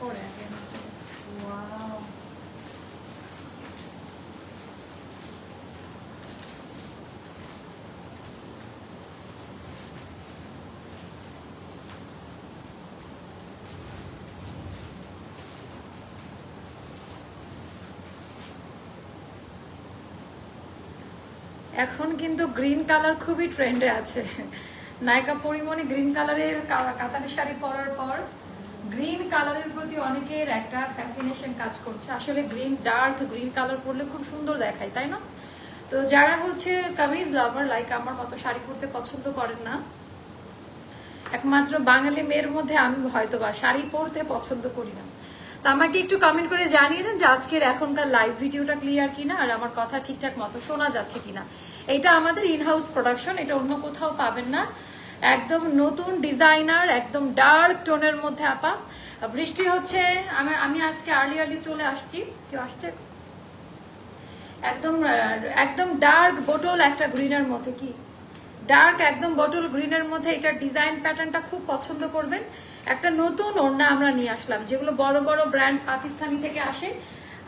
এখন কিন্তু green colour খুবই ট্রেন্ডে আছে। নায়িকা পরিমণি গ্রিন কালারের কাতারি শাড়ি পরার পর গ্রিন কালারের প্রতি অনেকের একটা ফ্যাসিনেশন কাজ করছে। আসলে গ্রিন ডার্ক গ্রিন কালার পরলে খুব সুন্দর দেখায়, তাই না? তো যারা হচ্ছে কামিজ লাভার লাইক আমার মতো শাড়ি পরতে পছন্দ করেন না, একমাত্র বাঙালি মেয়ের মধ্যে আমি হয়তো বা শাড়ি পরতে পছন্দ করি না। তো আমাকে একটু কমেন্ট করে জানিয়ে দেন যে আজকের এখনকার লাইভ ভিডিওটা ক্লিয়ার কিনা আর আমার কথা ঠিকঠাক মতো শোনা যাচ্ছে কিনা। এটা আমাদের ইনহাউস প্রোডাকশন এটা অন্য কোথাও পাবেন না। একদম নতুন ডিজাইনার, একদম ডার্ক টোনের মধ্যে আপা। বৃষ্টি হচ্ছে, আমি আমি আজকে আর্লি আর্লি চলে আসছি। কেউ আসছে? একদম একদম ডার্ক বোটল একটা গ্রিনের মধ্যে কি? ডার্ক একদম বটল গ্রিনের মধ্যে এটার ডিজাইন প্যাটার্নটা খুব পছন্দ করবেন। একটা নতুন ওড়না আমরা নিয়ে আসলাম, যেগুলো বড় বড় ব্র্যান্ড পাকিস্তানি থেকে আসে।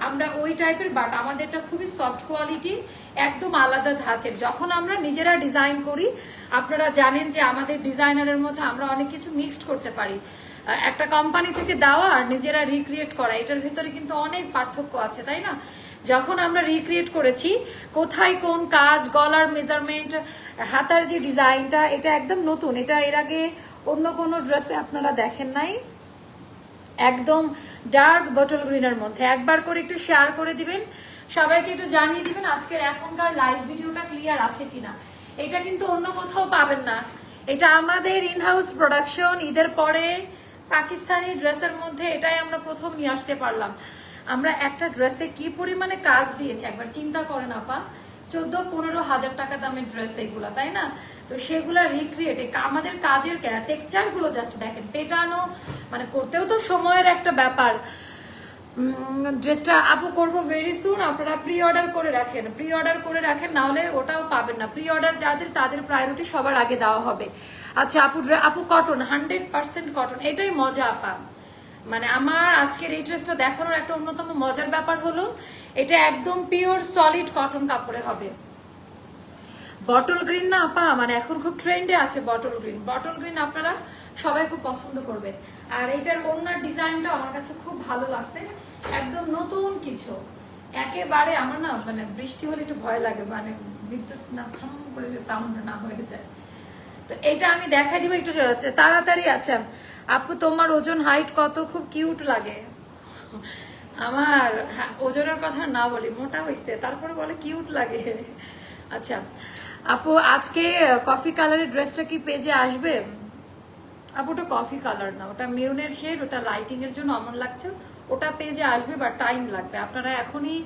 আমরা ওই টাইপের বাট আমাদেরটা খুবই সফট কোয়ালিটি একদম আলাদা ধাঁচের। যখন আমরা নিজেরা ডিজাইন করি, আপনারা জানেন যে আমাদের ডিজাইনারের মধ্যে আমরা অনেক কিছু মিক্সড করতে পারি। একটা কোম্পানি থেকে দেওয়া আর নিজেরা রিক্রিয়েট করা, এটার ভেতরে কিন্তু অনেক পার্থক্য আছে, তাই না? যখন আমরা রিক্রিয়েট করেছি, কোথায় কোন কাজ, গলার মেজারমেন্ট হাতার যে ডিজাইনটা এটা একদম নতুন। এটা এর আগে অন্য কোনো ড্রেসে আপনারা দেখেন নাই? একদম ডার্ক বটল গ্রিনের মধ্যে। একবার করে একটু শেয়ার করে দিবেন। সবাইকে একটু জানিয়ে দিবেন আজকের এখনকার লাইভ ভিডিওটা ক্লিয়ার আছে কিনা। এটা কিন্তু অন্য কোথাও পাবেন না। এটা আমাদের ইনহাউস প্রোডাকশন ঈদের পরে পাকিস্তানি ড্রেসের মধ্যে এটাই আমরা প্রথম নিয়ে আসতে পারলাম। আমরা একটা ড্রেসে কি পরিমাণে কাজ দিয়েছি, একবার চিন্তা করেন আপা। চোদ্দ, পনেরো হাজার টাকা দামের ড্রেস এগুলা, তাই না? তো সেগুলা রিক্রিয়েট আমাদের কাজের টেক্সচারগুলো জাস্ট দেখেন। পেটানো মানে করতেও তো সময়ের একটা ব্যাপার। ড্রেসটা আপু করব ভেরি সুন আপনারা প্রি অর্ডার করে রাখেন। প্রি অর্ডার করে রাখেন না হলে ওটাও পাবেন না। প্রি অর্ডার যাদের, তাদের প্রায়োরিটি সবার আগে দেওয়া হবে। আচ্ছা আপু আপু কটন হান্ড্রেড পার্সেন্ট কটন এটাই মজা আপা। মানে আমার আজকের এই ড্রেসটা দেখানোর একটা অন্যতম মজার ব্যাপার হলো, এটা একদম পিওর সলিড কটন কাপড়ে হবে। বটল গ্রিন না আপা মানে এখন খুব ট্রেন্ডে আছে বটল গ্রিন বটল গ্রিন আপনারা সবাই খুব পছন্দ করবেন। আর এটার ওনার ডিজাইনটা আমার কাছে খুব ভালো লাগছে। একদম নতুন কিছু। একেবারে আমার না মানে বৃষ্টি হলে একটু ভয় লাগে মানে বিদ্যুৎ না থ্রম করে যে সাউন্ড না হয়ে যায়। তো এটা আমি দেখাই দিব একটু তাড়াতাড়ি আছেন আপু, তোমার ওজন হাইট কত? খুব কিউট লাগে। আমার হা- ওজনের কথা না বলি, মোটা হয়েছে তারপরে বলে কিউট লাগে। আচ্ছা আপু, আজকে কফি কালারের ড্রেসটা কি পেজে আসবে? আপু, ওটা কফি কালার না, ওটা মেরুনের শেড ওটা লাইটিং এর জন্য অমন লাগছে। ওটা পেজে আসবে বা টাইম লাগবে। আপনারা এখনই,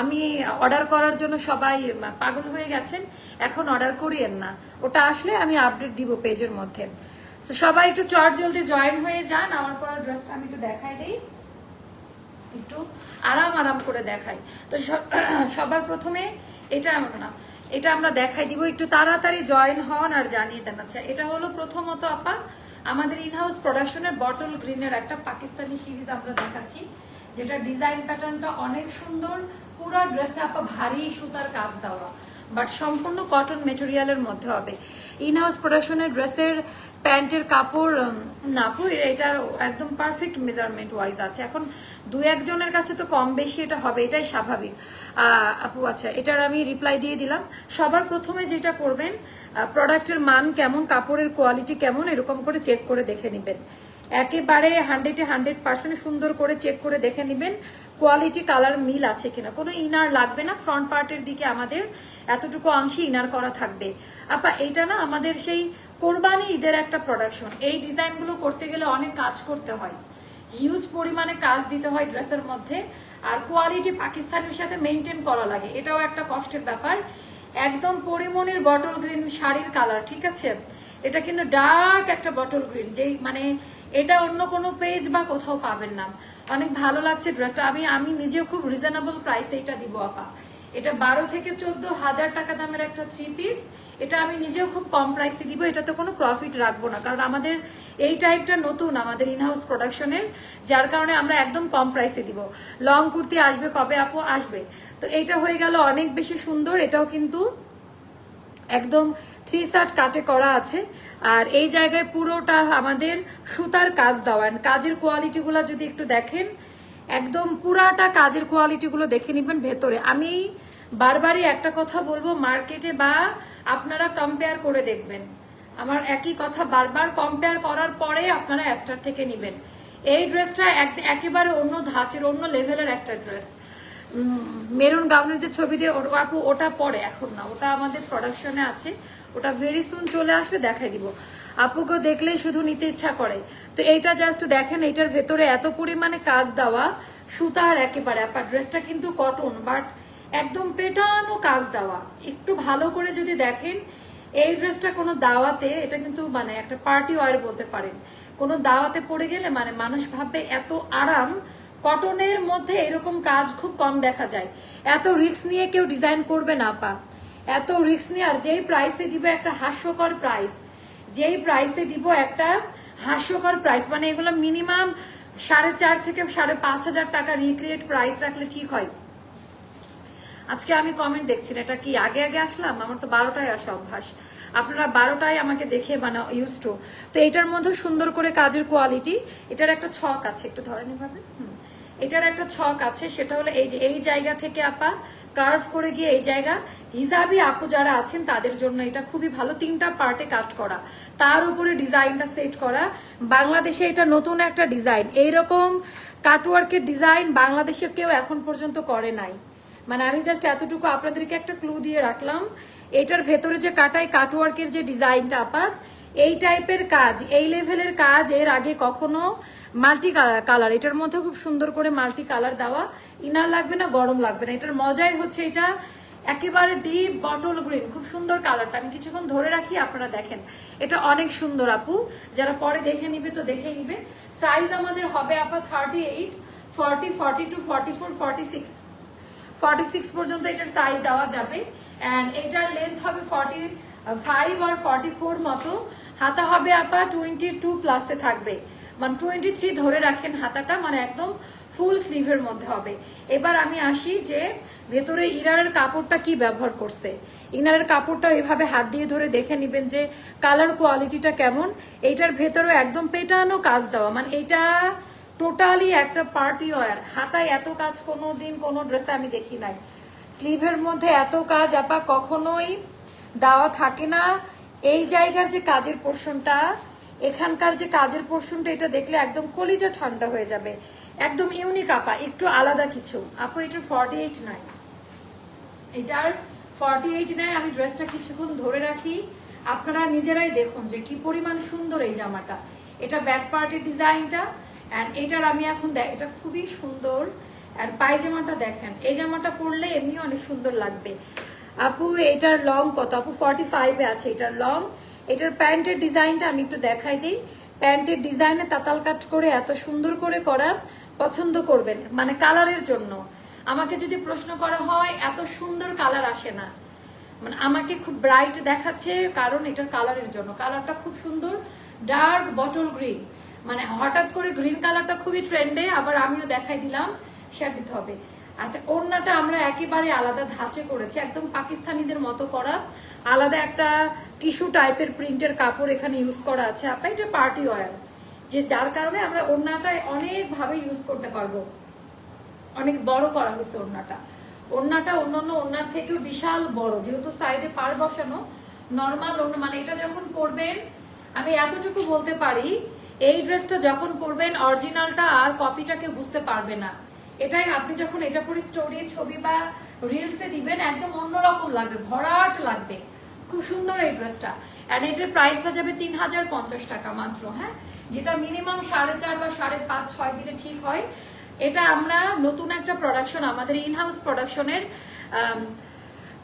আমি অর্ডার করার জন্য সবাই পাগল হয়ে গেছেন, এখন অর্ডার করিয়েন না। ওটা আসলে আমি আপডেট দিব পেজের মধ্যে। সবাই একটু চট জলদি জয়েন হয়ে যান, আমার পর ড্রেসটা আমি একটু দেখাই দিই। একটু আরাম আরাম করে দেখাই। তো সবার প্রথমে এটা না, এটা আমরা দেখাই দিব। একটু তাড়াতাড়ি জয়েন হন আর জানিয়ে দেন। আচ্ছা এটা হলো প্রথমত আপা আমাদের ইনহাউস প্রোডাকশনের বটল গ্রিনের একটা পাকিস্তানি সিরিজ আমরা দেখাচ্ছি, যেটা ডিজাইন প্যাটার্নটা অনেক সুন্দর, পুরো ড্রেসে আপা ভারী সুতার কাজ দেওয়া বাট সম্পূর্ণ কটন মেটেরিয়ালের মধ্যে হবে। ইনহাউস প্রোডাকশনের ড্রেসের প্যান্টের কাপড় নাপু এটার একদম পারফেক্ট মেজারমেন্ট ওয়াইজ আছে। এখন দু একজনের কাছে তো কম বেশি এটা হবে, এটাই স্বাভাবিক। আপু আচ্ছা এটার আমি রিপ্লাই দিয়ে দিলাম। সবার প্রথমে যেটা করবেন প্রোডাক্টের মান কেমন, কাপড়ের কোয়ালিটি কেমন, এরকম করে চেক করে দেখে নেবেন। একেবারে হান্ড্রেডে হান্ড্রেড পার্সেন্ট সুন্দর করে চেক করে দেখে নেবেন কোয়ালিটি কালার মিল আছে কিনা। কোনো ইনার লাগবে না ফ্রন্ট পার্টের দিকে আমাদের এতটুকু অংশে ইনার করা থাকবে। আপা, এইটা না আমাদের সেই কোরবানি ঈদের একটা প্রোডাকশন এই ডিজাইনগুলো করতে গেলে অনেক কাজ করতে হয়। হিউজ পরিমাণে কাজ দিতে হয় ড্রেসের মধ্যে। আর কোয়ালিটি পাকিস্তানের সাথে মেনটেন করা লাগে। এটাও একটা কষ্টের ব্যাপার। একদম পরিমণির বটল গ্রিন শাড়ির কালার ঠিক আছে? এটা কিন্তু ডার্ক একটা বটল গ্রিন যেই মানে এটা অন্য কোনো পেজ বা কোথাও পাবেন না। অনেক ভালো লাগছে ড্রেসটা আমি আমি নিজেও খুব রিজনেবল প্রাইসে এটা দিব, আপা। এটা বারো থেকে চোদ্দ হাজার টাকা দামের একটা থ্রি পিস এটা আমি নিজেও খুব কম প্রাইসে দিব এটা তো কোনো প্রফিট রাখব না। কারণ আমাদের এই টাইপটা নতুন, আমাদের ইনহাউস প্রোডাকশনের যার কারণে আমরা একদম কম প্রাইসে দিব। লং কুর্তি আসবে, কবে আপু? আসবে। তো এইটা হয়ে গেল অনেক বেশি সুন্দর, এটাও কিন্তু একদম থ্রি সার্ট কাটে করা আছে। আর এই জায়গায় পুরোটা আমাদের সুতার কাজ দেওয়া। And কাজের কোয়ালিটিগুলো যদি একটু দেখেন, একদম পুরাটা কাজের কোয়ালিটিগুলো দেখে নেবেন ভেতরে। আমি বারবারই একটা কথা বলব মার্কেটে বা আপনারা কম্পেয়ার করে দেখবেন। আমার একই কথা বারবার কম্পেয়ার করার পরে আপনারা অ্যাস্টার থেকে নেবেন। এই ড্রেসটা একেবারে অন্য ধাঁচের, অন্য লেভেলের একটা ড্রেস মেরুন গাউনের যে ছবি দিয়ে আপু, ওটা পরে, এখন না। ওটা আমাদের প্রোডাকশনে আছে। ওটা ভেরি সুন চলে আসলে দেখাই দিব। আপুকে দেখলেই শুধু নিতে ইচ্ছা করে। তো এইটা জাস্ট দেখেন এটার ভেতরে এত পরিমাণে কাজ দেওয়া, সুতার একেবারে, আপা ড্রেসটা কিন্তু কটন বাট একদম পেটানো কাজ দেওয়া। একটু ভালো করে যদি দেখেন, এই ড্রেসটা কোনো দাওয়াতে, এটা কিন্তু মানে একটা পার্টি ওয়ার বলতে পারেন, কোনো দাওয়াতে পড়ে গেলে মানে মানুষ ভাববে এত আরাম, কটনের মধ্যে এরকম কাজ খুব কম দেখা যায়। এত রিস্ক নিয়ে কেউ ডিজাইন করবে না পা এত রিস্ক নিয়ে, আর যেই প্রাইসে দিবে একটা হাস্যকর প্রাইস, যেই প্রাইসে দিব একটা হাস্যকর প্রাইস মানে এগুলো মিনিমাম সাড়ে চার থেকে সাড়ে পাঁচ হাজার টাকা রিক্রিয়েট প্রাইস রাখলে ঠিক হয়। আজকে আমি কমেন্ট দেখছি না, এটা কি আগে আগে আসলাম? আমার তো বারোটায় আসা অভ্যাস। আপনারা বারোটায় আমাকে দেখে মানে ইউজ টু তো এটার মধ্যে সুন্দর করে কাজের কোয়ালিটি এটার একটা ছক আছে একটু ধরেন হুম। এটার একটা ছক আছে সেটা হলো এই যে এই জায়গা থেকে আপা কার্ভ করে গিয়ে এই জায়গা হিসাবি আপু যারা আছেন তাদের জন্য এটা খুবই ভালো। তিনটা পার্টে কাট করা। তার উপরে ডিজাইনটা সেট করা। বাংলাদেশে এটা নতুন একটা ডিজাইন এইরকম কাটওয়ার্কের ডিজাইন বাংলাদেশে কেউ এখন পর্যন্ত করে নাই। মানে আমি জাস্ট এতটুকু আপনাদেরকে একটা ক্লু দিয়ে রাখলাম। এটার ভেতরে যে কাটাই কাটওয়ার্কের যে ডিজাইনটা আপাত, এই টাইপের কাজ, এই লেভেলের কাজ এর আগে কখনো মাল্টি কালার এটার মধ্যে খুব সুন্দর করে মাল্টি কালার দেওয়া। ইনার লাগবে না, গরম লাগবে না। এটার মজাই হচ্ছে এটা একেবারে ডিপ বটল গ্রিন খুব সুন্দর কালারটা আমি কিছুক্ষণ ধরে রাখি, আপনারা দেখেন। এটা অনেক সুন্দর, আপু। যারা পরে দেখে নিবে তো দেখে নিবে। সাইজ আমাদের হবে আপা thirty eight forty forty two forty four forty six forty six পর্যন্ত এটার সাইজ দেওয়া যাবে। অ্যান্ড এটার লেন্থ হবে ফর্টি ফাইভ আর ফর্টি ফোর মতো। হাতা হবে আপা টোয়েন্টি টু প্লাসে থাকবে। মানে টোয়েন্টি থ্রি ধরে রাখেন হাতাটা মানে একদম ফুল স্লিভের মধ্যে হবে। এবার আমি আসি যে ভেতরে ইনারের কাপড়টা কি ব্যবহার করছে। ইনারের কাপড়টা এভাবে হাত দিয়ে ধরে দেখে নিবেন যে কালার কোয়ালিটিটা কেমন। এইটার ভেতরেও একদম পেটানো কাজ দেওয়া। মানে এটা টোটালি একটা পার্টি ওয়ার হাতায় এত কাজ কোনো দিন কোনো ড্রেসে আমি দেখি নাই। স্লিভের মধ্যে এত কাজ, আপা, কখনোই দেওয়া থাকে না। এই জায়গার যে কাজের পোর্শনটা এখানকার যে কাজের পোর্শনটা এটা দেখলে একদম কলিজা ঠান্ডা হয়ে যাবে। একদম ইউনিক আপা, একটু আলাদা কিছু। আপু, এটার ফর্টি এইট নাই। এটার ফর্টি এইট নাই, আমি ড্রেসটা কিছুক্ষণ ধরে রাখি। আপনারা নিজেরাই দেখুন যে কি পরিমাণ সুন্দর এই জামাটা। এটা ব্যাক পার্টের ডিজাইনটা অ্যান্ড এটার আমি এখন দেখ, এটা খুবই সুন্দর। আর পায়জামাটা দেখেন, এই জামাটা পরলে এমনি অনেক সুন্দর লাগবে। আপু, এটার লং কত? আপু ফর্টি ফাইভে আছে এটার লং এটার প্যান্টের ডিজাইনটা আমি একটু দেখাই দিই। প্যান্টের ডিজাইনে তাতাল কাট করে এত সুন্দর করে করা পছন্দ করবেন মানে কালারের জন্য। আমাকে যদি প্রশ্ন করা হয়, এত সুন্দর কালার আসে না। মানে আমাকে খুব ব্রাইট দেখাচ্ছে, কারণ এটার কালারের জন্য। কালারটা খুব সুন্দর ডার্ক বটল গ্রিন মানে হঠাৎ করে গ্রিন কালারটা খুবই ট্রেন্ডে আবার আমিও দেখাই দিলাম শেয়ার দিতে হবে। আচ্ছা ওড়নাটা আমরা একেবারে আলাদা ধাঁচে করেছি, একদম পাকিস্তানিদের মতো করা। আলাদা একটা টিস্যু টাইপের প্রিন্টের কাপড় এখানে ইউজ করা আছে। আপনার এটা পার্টি ওয়ার যে যার কারণে আমরা ওড়নাটা অনেকভাবে ইউজ করতে পারব। অনেক বড় করা হয়েছে ওড়নাটা। ওড়নাটা অন্যান্য ওড়নার থেকেও বিশাল বড়, যেহেতু সাইডে পার বসানো নর্মাল ওড়না মানে এটা যখন পরবেন, আমি এতটুকু বলতে পারি এই ড্রেসটা যখন পরবেন অরিজিনালটা আর কপিটাকে বুঝতে পারবে না। এটাই আপনি যখন এটা পরে স্টোরি ছবি বা রিলসে দিবেন, একদম অন্যরকম লাগবে, ভরাট লাগবে। খুব সুন্দর এই ড্রেসটা। অ্যান্ড এটার প্রাইসটা যাবে তিন হাজার পঞ্চাশ টাকা মাত্র হ্যাঁ? যেটা মিনিমাম সাড়ে চার বা সাড়ে পাঁচ, ছয় দিলে ঠিক হয়। এটা আমরা নতুন একটা প্রোডাকশন আমাদের ইনহাউস প্রোডাকশনের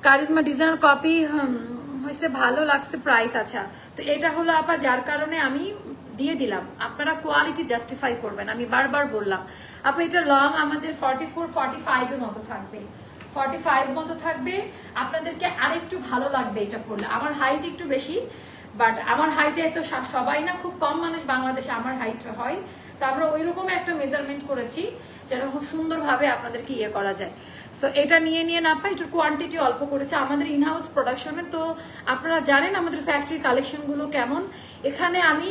কারিজমা ডিজাইনার কপি হয়েছে ভালো লাগছে প্রাইস আচ্ছা। তো এটা হলো আপা, যার কারণে আমি দিয়ে দিলাম। আপনারা কোয়ালিটি জাস্টিফাই করবেন। আমি বারবার বললাম, আপা, এটা লং আমাদের ফর্টি ফোর ফর্টি ফাইভের মতো থাকবে। ফর্টি ফাইভ মতো থাকবে, আপনাদেরকে আরেকটু ভালো লাগবে এটা পড়লে আমার হাইট একটু বেশি বাট আমার হাইটে তো সবাই না, খুব কম মানুষ বাংলাদেশে আমার হাইট হয়। তো আমরা ওই রকম একটা মেজারমেন্ট করেছি, যেন খুব সুন্দরভাবে আপনাদেরকে ইয়ে করা যায়। সো এটা নিয়ে নিয়ে না পাই এটার কোয়ান্টিটি অল্প করেছে। আমাদের ইনহাউস প্রোডাকশনে তো আপনারা জানেন আমাদের ফ্যাক্টরি কালেকশনগুলো কেমন। এখানে আমি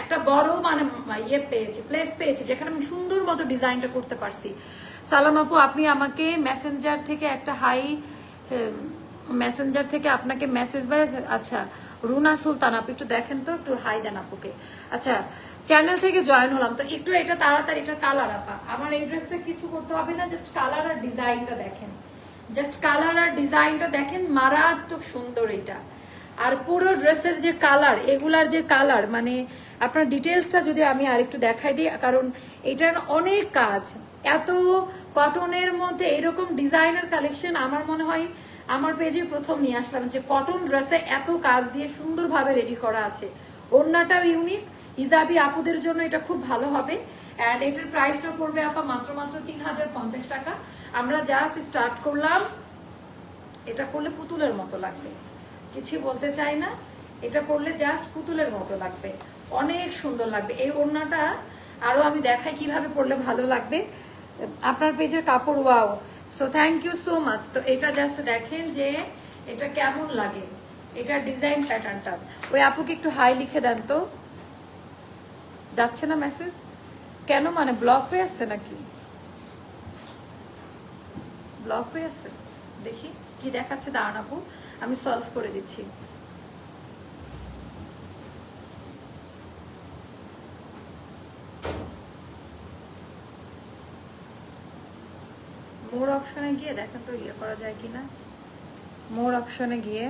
একটা বড় মানে ইয়ে পেয়েছি প্লেস পেয়েছি, যেখানে আমি সুন্দর মতো ডিজাইনটা করতে পারছি। সালাম আপু, আপনি আমাকে মেসেঞ্জার থেকে একটা হাই মেসেঞ্জার থেকে আপনাকে মেসেজ বা আচ্ছা রুনা সুলতান, আপনি একটু দেখেন তো, একটু হাই দেন আপুকে। আচ্ছা চ্যানেল থেকে জয়েন হলাম, তো একটু এটা তাড়াতাড়ি, এটা কালার আপা। আমার এই ড্রেসটা কিছু করতে হবে না জাস্ট কালার আর ডিজাইনটা দেখেন। জাস্ট কালার আর ডিজাইনটা দেখেন, মারাত্মক সুন্দর এটা। আর পুরো ড্রেসের যে কালার এগুলার যে কালার মানে আপনার ডিটেলসটা যদি আমি আরেকটু দেখাই দিই, কারণ এটার অনেক কাজ। এত কটনের মধ্যে এরকম ডিজাইনের কালেকশন আমার মনে হয় আমার পেজে প্রথম নিয়ে আসলাম যে কটন ড্রেসে এত কাজ দিয়ে সুন্দরভাবে রেডি করা আছে। ওড়নাটাও ইউনিক। হিজাবি আপুদের জন্য এটা খুব ভালো হবে। অ্যান্ড এটার প্রাইসটা পড়বে আপা মাত্র মাত্র তিন হাজার পঞ্চাশ টাকা। আমরা জাস্ট স্টার্ট করলাম। এটা করলে পুতুলের মতো লাগবে। কিছু বলতে চাই না? এটা করলে জাস্ট পুতুলের মতো লাগবে। অনেক সুন্দর লাগবে। এই ওড়নাটা আরও আমি দেখাই কীভাবে পরলে ভালো লাগবে। আপনার পেজের কাপড়, wow. So thank you so much তো এটা জাস্ট দেখেন যে এটা কেমন লাগে। এটা ডিজাইন প্যাটার্নটা ওই আপুকে একটু হাই লিখে দেন তো। যাচ্ছে না মেসেজ কেন মানে ব্লক হয়ে আসছে নাকি? ব্লক হয়ে আসছে? দেখি, কি দেখাচ্ছে, দাঁড়ান আপু। আমি সলভ করে দিচ্ছি মোর অপশনে গিয়ে দেখেন তো ইয়ে করা যায় কিনা। মোর অপশনে গিয়ে।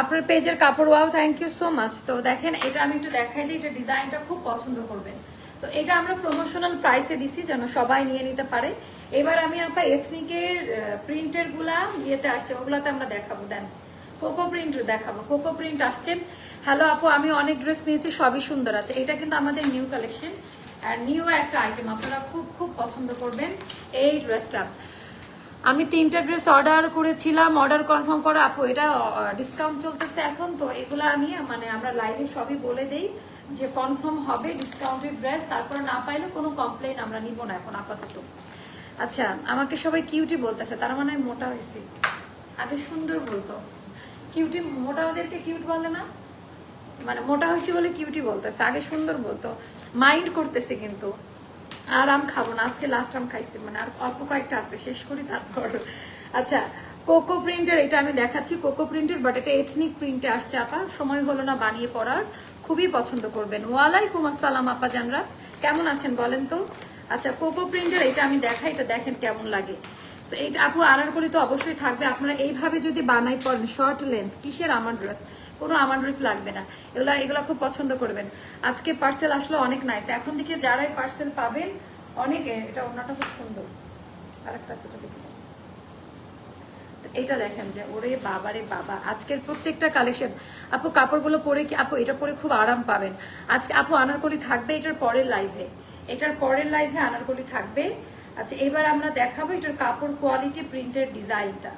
আপনার পেজের কাপড় wow thank you so much তো দেখেন, এটা আমি একটু দেখাই দিই এটা ডিজাইনটা খুব পছন্দ করবেন। তো এটা আমরা প্রমোশনাল প্রাইসে দিছি যেন সবাই নিয়ে নিতে পারে। এবার আমি আপনার এথনিকের প্রিন্টেরগুলা ইয়েতে আসছে, ওগুলাতে আমরা দেখাবো, দেন। কোকো প্রিন্ট দেখাবো কোকো প্রিন্ট আসছে। হ্যালো আপু, আমি অনেক ড্রেস নিয়েছি, সবই সুন্দর আছে। এটা কিন্তু আমাদের নিউ কালেকশন আর নিউ একটা আইটেম আপনারা খুব খুব পছন্দ করবেন, এই ড্রেসটা আমি তিনটা ড্রেস অর্ডার করেছিলাম অর্ডার কনফার্ম করা আপু, এটা ডিসকাউন্ট চলতেছে এখন, তো এগুলো নিয়ে মানে আমরা লাইভে সবই বলে দেই যে কনফার্ম হবে ডিসকাউন্টেড ড্রেস তারপর না পাইলে কোনো কমপ্লেন আমরা নিব না এখন আপাতত। আচ্ছা আমাকে সবাই কিউটি বলতেছে, তার মানে মোটা হয়েছি আগে সুন্দর বলতো। কিউটি মোটা ওদেরকে কিউট বলে না? মানে মোটা হয়েছি বলে কিউটি বলতেছে, আগে সুন্দর বলতো। মাইন্ড করতেছে কিন্তু। আর আম খাব না, আজকে লাস্ট আম খাইছি মানে আর অল্প কয়েকটা আছে, শেষ করি তারপর। আচ্ছা কোকো প্রিন্টের এটা আমি দেখাচ্ছি কোকো প্রিন্টের বাট এটা এথনিক প্রিন্টে আসছে, আপা। সময় হলো না বানিয়ে পড়ার, খুবই পছন্দ করবেন। ওয়ালাইকুম আসসালাম, আপা জানরা। কেমন আছেন বলেন তো? আচ্ছা কোকো প্রিন্টের এটা আমি দেখাই, এটা দেখেন কেমন লাগে। এইটা আপু, আনারকলি তো অবশ্যই থাকবে। আপনারা এইভাবে যদি বানাই পড়েন শর্ট লেন্থ কিসের আমার ড্রেস কোনো আমার ড্রেস লাগবে না। এগুলা এগুলা খুব পছন্দ করবেন। আজকে পার্সেল আসলো অনেক নাইস এখন থেকে যারাই পার্সেল পাবেন, অনেকে, এটা ওনাটা খুব সুন্দর। আরেকটা ছোট তো দেখেন যে, ওরে বাবারে বাবা, আজকের প্রত্যেকটা কালেকশন আপু, কাপড়গুলো পরে কি, আপু, এটা পরে খুব আরাম পাবেন। আজকে আপু, আনারকলি থাকবে এটার পরের লাইভে এটার পরের লাইভে আনারকলি থাকবে। আচ্ছা এবার আমরা দেখাবো এটার কাপড় কোয়ালিটি প্রিন্টের ডিজাইনটা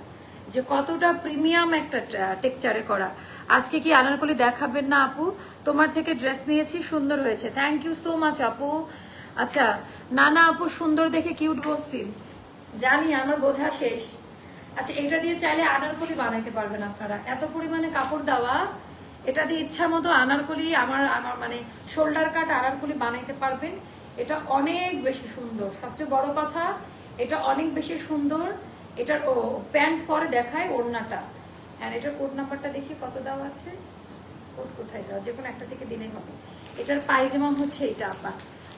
যে কতটা প্রিমিয়াম একটা টেকচারে করা। আজকে কি আনারকলি দেখাবেন না আপু? তোমার থেকে ড্রেস নিয়েছি, সুন্দর হয়েছে। থ্যাংক ইউ সো মাচ আপু। আচ্ছা না না আপু, সুন্দর দেখে কিউট বলছি। জানি, আমার বোঝা শেষ। আচ্ছা এটা দিয়ে চাইলে আনারকলি বানাইতে পারবেন আপনারা। এত পরিমাণে কাপড় দেওয়া, এটা দিয়ে ইচ্ছা মতো আনারকলি আমার আমার মানে শোল্ডার কাট আনারকলি বানাইতে পারবেন। এটা অনেক বেশি সুন্দর। সবচেয়ে বড় কথা, এটা অনেক বেশি সুন্দর। এটার ও প্যান্ট পরে দেখায় ওড়নাটা। হ্যাঁ এটার কোড নাম্বারটা দেখি, কত দেওয়া আছে? কোড কোথায় দেওয়া যে কোনো একটা থেকে দিলেই হবে। এটার পায়জামা হচ্ছে এটা, আপা।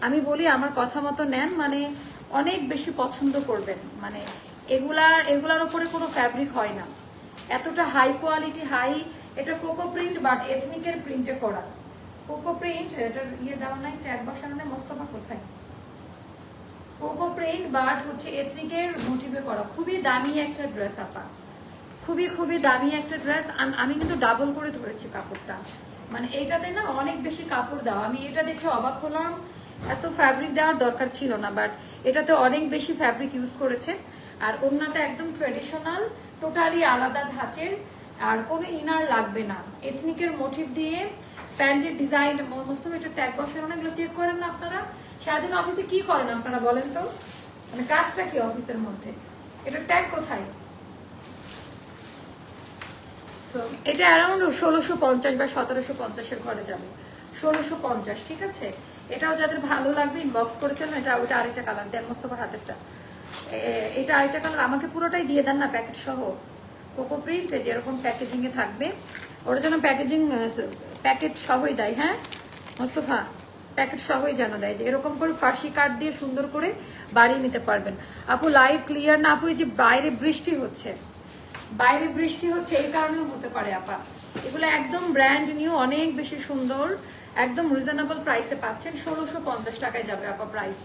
আমি বলি, আমার কথা মতো নেন মানে অনেক বেশি পছন্দ করবেন। মানে এগুলার এগুলার উপরে কোনো ফ্যাব্রিক হয় না। এতটা হাই কোয়ালিটি হাই এটা কোকো প্রিন্ট বাট এথনিকের প্রিন্টে করা। কোকো প্রিন্ট এটার ইয়ে দেওয়া নাই ট্যাগ বসানো নাই, মোস্তফা কোথায়? কোকো প্রিন্ট বাট হচ্ছে এথনিকের মোটিভে করা। খুবই দামি একটা ড্রেস আপা। খুবই খুবই দামি একটা ড্রেস আমি কিন্তু ডাবল করে ধরেছি কাপড়টা। মানে এইটাতে না অনেক বেশি কাপড় দাও। আমি এটা দেখে অবাক হলাম। এত ফ্যাব্রিক দেওয়ার দরকার ছিল না বাট এটাতে অনেক বেশি ফ্যাব্রিক ইউজ করেছে। আর ওড়নাটা একদম ট্রেডিশনাল টোটালি আলাদা ধাঁচের। আর কোনো ইনার লাগবে না। এথনিকের মোটিভ দিয়ে প্যান্টের ডিজাইন মোস্তফা এটা ট্যাগ বসানো না এগুলো চেক করেন না আপনারা? সারাদিন অফিসে কি করেন আপনারা বলেন তো? মানে কাজটা কি অফিসের মধ্যে? এটা ট্যাগ কোথায়? এটা অ্যারাউন্ড ষোলোশো পঞ্চাশ বা সতেরোশো পঞ্চাশের ঘরে যাবে। ষোলোশো পঞ্চাশ, ঠিক আছে? এটাও যাদের ভালো লাগবে ইনবক্স করে ফেলুন। এটা ওইটা আরেকটা কালার দেন মোস্তফার হাতেরটা এটা আরেকটা কালার আমাকে পুরোটাই দিয়ে দেন না প্যাকেট সহ? কোকো প্রিন্ট যেরকম প্যাকেজিং এ থাকবে। ওটা যেন প্যাকেজিং প্যাকেট সহই দেয় হ্যাঁ? মোস্তফা প্যাকেট সহই যেন দেয় যে এরকম করে ফার্সি কাঠ দিয়ে সুন্দর করে বাড়িয়ে নিতে পারবেন। আপু লাইভ ক্লিয়ার না? আপু, এই যে বাইরে বৃষ্টি হচ্ছে। বাইরে বৃষ্টি হচ্ছে, এই কারণেও হতে পারে, আপা। এগুলো একদম ব্র্যান্ড নিউ অনেক বেশি সুন্দর, একদম রিজনেবল প্রাইসে পাচ্ছেন। ষোলোশো পঞ্চাশ টাকায় যাবে, আপা প্রাইস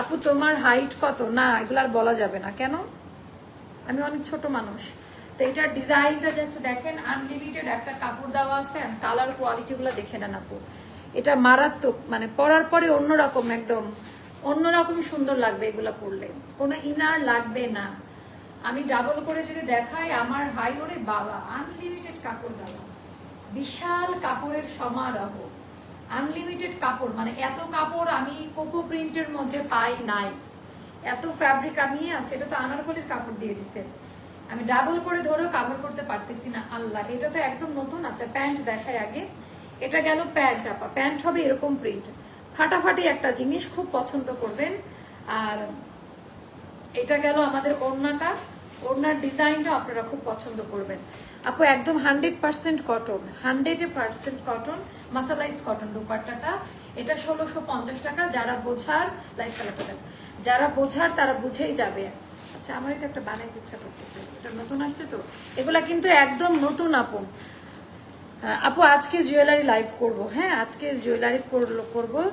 আপু, তোমার হাইট কত? না, এগুলো আর বলা যাবে না। কেন? আমি অনেক ছোট মানুষ। তো এটার ডিজাইনটা জাস্ট দেখেন আনলিমিটেড একটা কাপড় দেওয়া আছে কালার কোয়ালিটি গুলো দেখে নেন আপু। এটা মারাত্মক মানে পরার পরে অন্যরকম একদম, অন্যরকম সুন্দর লাগবে এগুলো পরলে কোনো ইনার লাগবে না। আমি ডাবল করে যদি দেখাই, আমার হাই ওরে বাবা আনলিমিটেড কাপড় দাবা বিশাল কাপড়ের সমারোহ। আনলিমিটেড কাপড় মানে এত কাপড় আমি কোকো প্রিন্টের মধ্যে পাই নাই। এত ফ্যাব্রিক আমি আছে, এটা তো আনারকলির কাপড় দিয়ে দিচ্ছে আমি ডাবল করে ধরেও কাভার করতে পারতেছি না, আল্লাহ, এটা তো একদম নতুন আচ্ছা প্যান্ট দেখাই আগে। এটা গেল প্যান্ট আপা। প্যান্ট হবে এরকম প্রিন্ট ফাটাফাটি একটা জিনিস খুব পছন্দ করবেন। আর এটা গেল আমাদের ওড়নাটা। ওড়নার ডিজাইনটা আপনারা খুব পছন্দ করবেন। আপু, একদম hundred percent cotton hundred percent cotton mercerised cotton দুপাট্টাটা। এটা ষোলোশো পঞ্চাশ টাকা। যারা বোঝার লাইফ কালারটা যারা বোঝার, তারা বুঝেই যাবে। আচ্ছা আমার এটা একটা বানাইতে ইচ্ছা করতেছে। এটা নতুন আসছে তো? এগুলা কিন্তু একদম নতুন আপু। আপু, আজকে জুয়েলারি লাইভ করব হ্যাঁ? আজকে জুয়েলারি করব।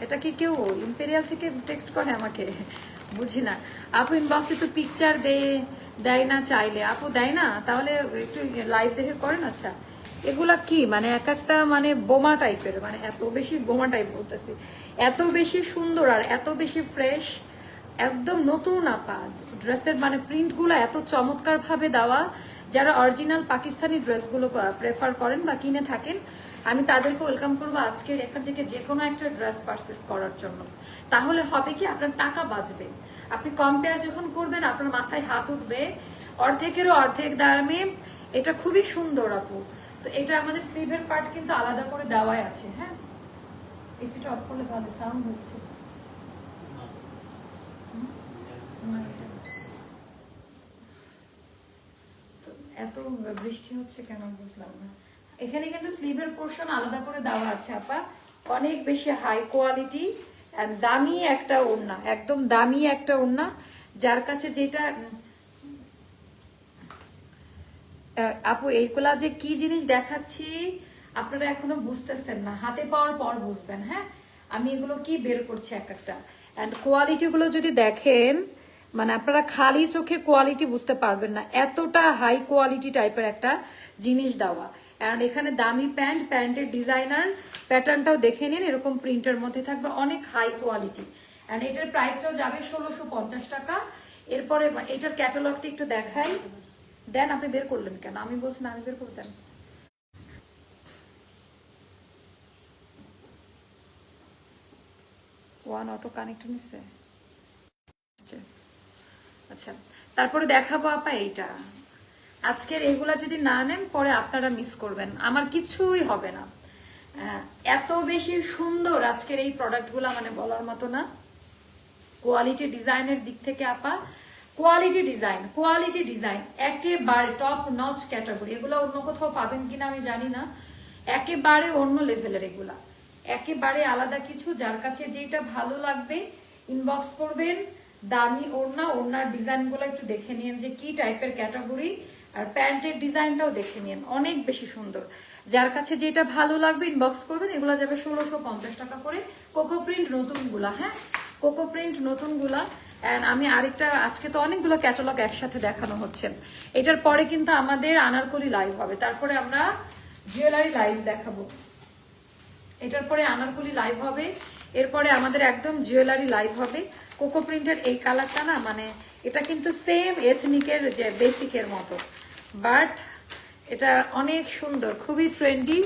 এটা কি কেউ ইম্পেরিয়াল থেকে টেক্সট করে আমাকে? বুঝি না। আপু ইনবক্সে তো পিকচার দেয় দেয় না চাইলে। আপু, দেয় না? তাহলে একটু লাইভ দেখে করেন আচ্ছা। এগুলা কি? মানে এক একটা মানে বোমা টাইপের মানে এত বেশি বোমা টাইপ বলতেছি। এত বেশি সুন্দর আর এত বেশি ফ্রেশ একদম নতুন আপা। ড্রেসের মানে প্রিন্টগুলো এত চমৎকার ভাবে দেওয়া যারা অরিজিনাল পাকিস্তানি ড্রেসগুলো প্রেফার করেন বা কিনে থাকেন, আমি তাদেরকে ওয়েলকাম করব আজকের এখান থেকে যে কোনো একটা ড্রেস পারচেস করার জন্য। তাহলে হবে কি আপনার টাকা বাঁচবে। আপনি কম্পেয়ার যখন করবেন, আপনার মাথায় হাত উঠবে, অর্ধেকেরও অর্ধেক দামে। এটা খুবই সুন্দর আপু। তো এটা আমাদের স্লিভের পার্ট কিন্তু আলাদা করে দেওয়াই আছে হ্যাঁ? এসিটা অফ করলে ভালো সাউন্ড হচ্ছে না, এটা- তো এত বৃষ্টি হচ্ছে কেন বুঝলাম না। এখানে কিন্তু স্লিভের পোর্শন আলাদা করে দেওয়া আছে, আপা। অনেক বেশি হাই কোয়ালিটি দামি একটা ওড়না, একদম দামি একটা ওড়না, যার কাছে যেটা আপু, এইগুলা যে কি জিনিস দেখাচ্ছি, আপনারা এখনও বুঝতেছেন না। হাতে পাওয়ার পর বুঝবেন হ্যাঁ? আমি এগুলো কি বের করছি এক একটা? অ্যান্ড কোয়ালিটি গুলো যদি দেখেন মানে আপনারা খালি চোখে কোয়ালিটি বুঝতে পারবেন না। এতটা হাই কোয়ালিটি টাইপের একটা জিনিস দেওয়া। অ্যান্ড এখানে দামি প্যান্ট প্যান্টের ডিজাইনার প্যাটার্নটাও দেখে নিন, এরকম প্রিন্টের মধ্যে থাকবে অনেক হাই কোয়ালিটি অ্যান্ড এটার প্রাইসটাও যাবে ষোলোশো পঞ্চাশ টাকা। এরপরে এটার ক্যাটালগটা একটু দেখাই। দেন আপনি বের করলেন কেন? আমি বলছি না, আমি বের করতেন ওয়ান অটো কানেক্ট নিচ্ছে। আচ্ছা তারপরে দেখাবো আপা এইটা। আজকের এগুলা যদি না নেন, পরে আপনারা মিস করবেন। আমার কিছুই হবে না। এত বেশি সুন্দর আজকের এই প্রোডাক্টগুলো মানে বলার মতো না। কোয়ালিটি ডিজাইনের দিক থেকে আপা কোয়ালিটি ডিজাইন কোয়ালিটি ডিজাইন একেবারে টপ নচ ক্যাটাগরি এগুলো অন্য কোথাও পাবেন কিনা আমি জানি না। একেবারে অন্য লেভেলের এগুলা। একেবারে আলাদা কিছু যার কাছে যেটা ভালো লাগবে ইনবক্স করবেন। দামি ওড়না, ওড়নার ডিজাইনগুলো একটু দেখে নিন যে কি টাইপের ক্যাটাগরি, আর প্যান্টের ডিজাইনটাও দেখে নিন অনেক বেশি সুন্দর। যার কাছে যেটা ভালো লাগবে ইনবক্স করবেন এগুলো যাবে ষোলোশো পঞ্চাশ টাকা করে। কোকো প্রিন্ট নতুনগুলা হ্যাঁ? কোকো প্রিন্ট নতুনগুলা অ্যান্ড আমি আরেকটা, আজকে তো অনেকগুলো ক্যাটালগ একসাথে দেখানো হচ্ছে। এটার পরে কিন্তু আমাদের আনারকলি লাইভ হবে। তারপরে আমরা জুয়েলারি লাইভ দেখাবো। এটার পরে আনারকলি লাইভ হবে। এরপরে আমাদের একদম জুয়েলারি লাইভ হবে। কোকো প্রিন্টের এই কালারটা না মানে এটা কিন্তু সেম এথনিকের যে বেসিকের মতো। বাট এটা অনেক সুন্দর, খুবই ট্রেন্ডি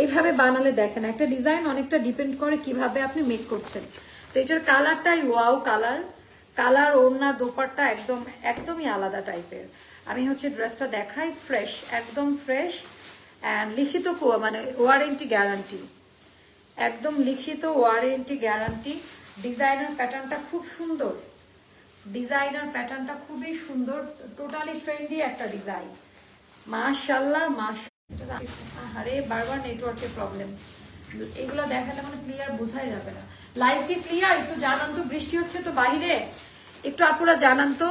এইভাবে বানালে দেখেন, একটা ডিজাইন অনেকটা ডিপেন্ড করে কীভাবে আপনি মেক করছেন। তো এটার কালারটাই ওয়াও কালার কালার, ওড়না দোপারটা একদম, একদমই আলাদা টাইপের আমি হচ্ছে ড্রেসটা দেখাই ফ্রেশ একদম ফ্রেশ অ্যান্ড লিখিত মানে ওয়ারেন্টি গ্যারান্টি একদম লিখিত ওয়ারেন্টি গ্যারান্টি ডিজাইনার প্যাটার্নটা খুব সুন্দর। ডিজাইনার প্যাটার্নটা খুবই সুন্দর টোটালি ট্রেন্ডি একটা ডিজাইন মাশাল্লাহ মাশ আরে বারবার নেটওয়ার্কের প্রবলেম এগুলো দেখালে মানে ক্লিয়ার বোঝাই যাবে না। লাইভ কি ক্লিয়ার একটু জানান তো, বৃষ্টি হচ্ছে তো বাইরে। একটু আপুরা জানান তো,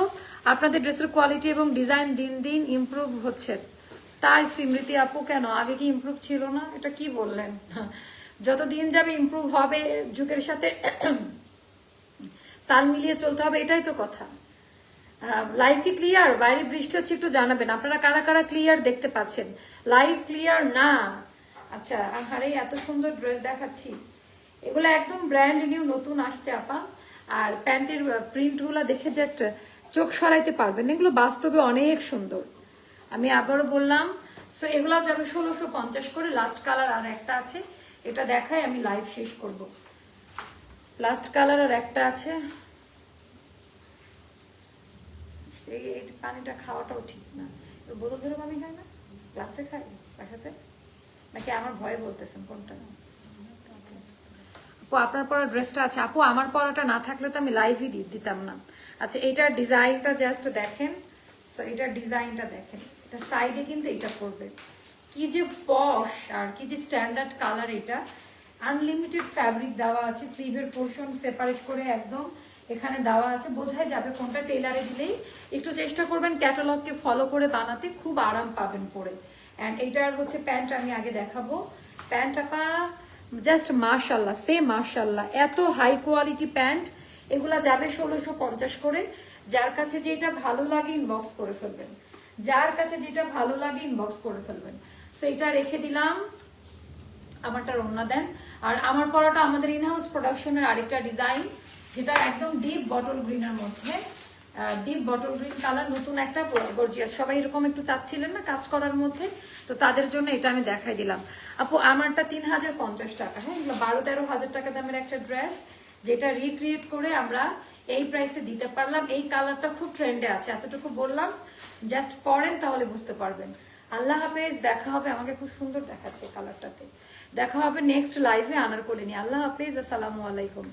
আপনাদের ড্রেসের কোয়ালিটি এবং ডিজাইন দিন দিন ইমপ্রুভ হচ্ছে। তাই স্মৃতি আপু, কেন? আগে কি ইমপ্রুভ ছিল না? এটা কি বললেন? যত দিন যাবে ইমপ্রুভ হবে যুগের সাথে, তাল মিলিয়ে চলতে হবে, এটাই তো কথা। লাইভ কি ক্লিয়ার বাইরে বৃষ্টি হচ্ছে, একটু জানাবেন। আপনারা কারা কারা ক্লিয়ার দেখতে পাচ্ছেন? লাইভ ক্লিয়ার না? আচ্ছা আহারে, এত সুন্দর ড্রেস দেখাচ্ছি। এগুলো একদম ব্র্যান্ড নিউ নতুন আসছে, আপা। আর প্যান্টের প্রিন্টগুলো দেখে জাস্ট চোখ সরাইতে পারবেন। এগুলো বাস্তবে অনেক সুন্দর। আমি আবারও বললাম সো এগুলো যাবে ষোলোশো পঞ্চাশ করে লাস্ট কালার আর একটা আছে। এটা দেখাই আমি লাইভ শেষ করব। লাস্ট কালার আর একটা আছে। এই পানিটা খাওয়াটাও ঠিক না। বোতল ধরে পানি খায় না? গ্লাসে খাই বাসাতে নাকি আমার ভয়ে বলতেছেন কোনটা? আপু, আপনার পরা ড্রেসটা আছে। আপু, আমার পরাটা না থাকলে তো আমি লাইভই দিতাম না। আচ্ছা এটার ডিজাইনটা জাস্ট দেখেন। এটার ডিজাইনটা দেখেন। এটা সাইডে কিন্তু এটা পড়বে কি যে পশ আর কি যে স্ট্যান্ডার্ড কালার এটা। আনলিমিটেড ফ্যাব্রিক দেওয়া আছে স্লিভের পোর্শন সেপারেট করে একদম এখানে দেওয়া আছে। বোঝাই যাবে কোনটা টেলারে দিলেই। একটু চেষ্টা করবেন ক্যাটালগকে ফলো করে বানাতে, খুব আরাম পাবেন পরে। অ্যান্ড এইটার হচ্ছে প্যান্ট আমি আগে দেখাবো। প্যান্ট আপা জাস্ট মাশাল্লাহ সে মাশাল্লাহ এত হাই কোয়ালিটি প্যান্ট এগুলা যাবে ষোলোশো পঞ্চাশ করে। যার কাছে যেটা ভালো লাগে ইনবক্স করে ফেলবেন। যার কাছে যেটা ভালো লাগে ইনবক্স করে ফেলবেন। সো এটা রেখে দিলাম। আমারটা রওনা দেন। আর আমার পরাটা আমাদের ইনহাউস প্রোডাকশনের আরেকটা ডিজাইন যেটা একদম ডিপ বটল গ্রিনের মধ্যে। ডিপ বটল গ্রিন কালার নতুন একটা গর্জিয়াস সবাই এরকম একটু চাচ্ছিলেন না কাজ করার মধ্যে, তো তাদের জন্য এটা আমি দেখাই দিলাম। আপু, আমারটা তিন হাজার পঞ্চাশ টাকা। হ্যাঁ এগুলো বারো তেরো হাজার টাকা দামের একটা ড্রেস যেটা রিক্রিয়েট করে আমরা এই প্রাইসে দিতে পারলাম। এই কালারটা খুব ট্রেন্ডে আছে, এতটুকু বললাম। জাস্ট পরেন তাহলে বুঝতে পারবেন। আল্লাহ হাফেজ, দেখা হবে, আমাকে খুব সুন্দর দেখাচ্ছে কালারটাতে দেখা হবে নেক্সট লাইভে আনার করে নিয়ে। আল্লাহ হাফেজ, আসসালামু আলাইকুম।